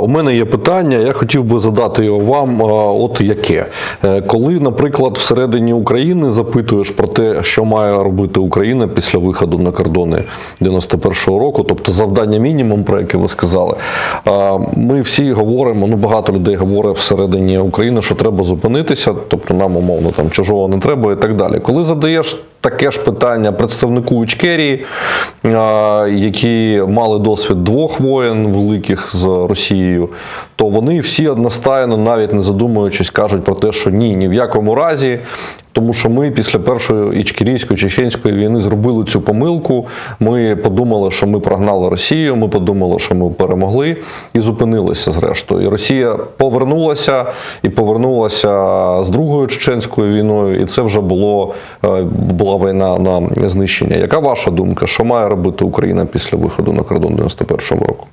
У мене є питання, я хотів би задати його вам. От яке? Е, Коли, наприклад, всередині України запитуєш про те, що має робити Україна після виходу на кордони 91-го року, тобто завдання мінімум, про яке ви сказали, ми всі говоримо, ну багато людей говорить всередині України, що треба зупинитися, тобто нам умовно там чужого не треба і так далі. Коли задаєш таке ж питання представнику Ічкерії, які мали досвід двох воєн великих з Росією, то вони всі одностайно, навіть не задумуючись, кажуть про те, що ні, ні в якому разі. Тому що ми після першої ічкерійської чеченської війни зробили цю помилку. Ми подумали, що ми прогнали Росію. Ми подумали, що ми перемогли і зупинилися зрештою. І Росія повернулася і повернулася з другою чеченською війною, і це вже було е, була війна на знищення. Яка ваша думка? Що має робити Україна після виходу на кордон 91-го року?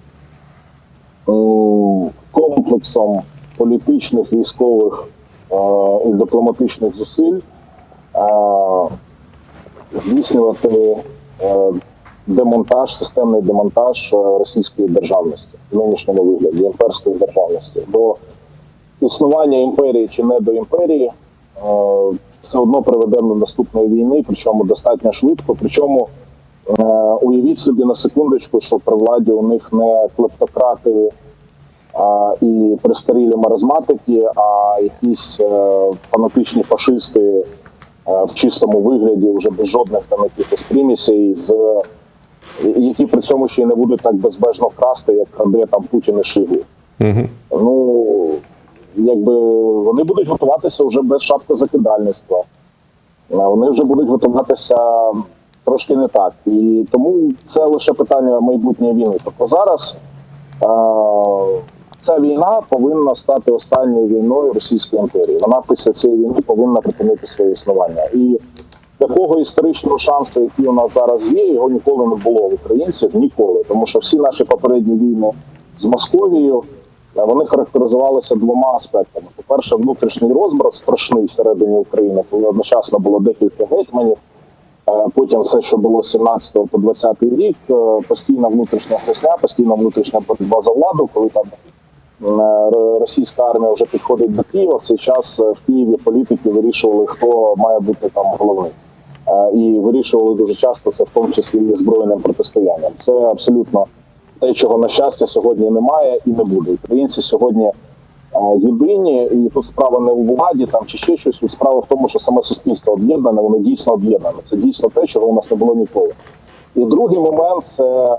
М, комплексом політичних, військових е, і дипломатичних зусиль е, здійснювати е, демонтаж, системний демонтаж е, російської державності в нинішньому вигляді, імперської державності. Бо існування імперії чи не до імперії е, все одно приведе до наступної війни, причому достатньо швидко. Причому е, уявіть собі на секундочку, що при владі у них не клептократи а, і пристарілі маразматики, а якісь е, фанатичні фашисти е, в чистому вигляді, вже без жодних там якихось примісей, з які при цьому ще й не будуть так безбежно красти, як краде там Путін і Шигу. Угу. Ну якби вони будуть готуватися вже без шапкозакидальництва. А Вони вже будуть готуватися трошки не так. І тому це лише питання майбутньої війни. Тобто зараз е, ця війна повинна стати останньою війною Російської імперії. Вона після цієї війни повинна припинити своє існування. І такого історичного шансу, який у нас зараз є, його ніколи не було в українців ніколи. Тому що всі наші попередні війни з Московією е, вони характеризувалися двома аспектами: по-перше, внутрішній розбрат страшний всередині України, коли одночасно було декілька гетьманів. Е, Потім все, що було з 17 по 20 рік, е, постійна внутрішня хресня, постійна внутрішня боротьба за владу, коли там е, російська армія вже підходить до Києва. Цей час в Києві політики вирішували, хто має бути там головним. І вирішували дуже часто це в тому числі і збройним протистоянням. Це абсолютно те, чого на щастя сьогодні немає і не буде. Українці сьогодні єдині, і тут справа не у владі там чи ще щось. Справа в тому, що саме суспільство об'єднане, воно дійсно об'єднане. Це дійсно те, чого у нас не було ніколи. І другий момент це е,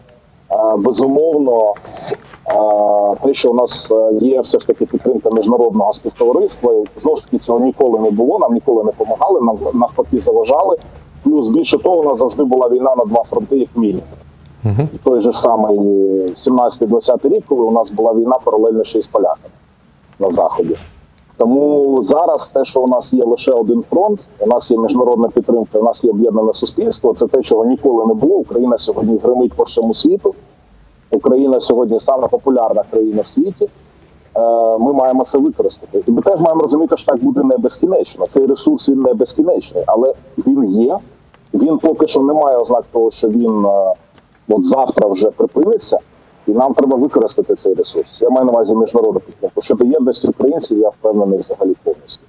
безумовно е, те, що у нас е, є все ж таки підтримка міжнародного співтовариства. І знову ж таки цього ніколи не було. Нам ніколи не допомагали, нам навпаки заважали. Плюс більше того, у нас завжди була війна на два фронти, як мінімум той же самий 17-20 рік, коли у нас була війна паралельно ще й з поляками на заході. Тому зараз те, що у нас є лише один фронт, у нас є міжнародна підтримка, у нас є об'єднане суспільство. Це те, чого ніколи не було. Україна сьогодні гримить по всьому світу. Україна сьогодні саме популярна країна в світі. Е, Ми маємо це використати. І ми теж маємо розуміти, що так буде не безкінечно. Цей ресурс він не безкінечний, але він є. Він поки що не має ознак того, що він е, от завтра вже припиниться, і нам треба використати цей ресурс. Я маю на увазі міжнародну підтримку. Щодо єдності українців, я впевнений взагалі повністю.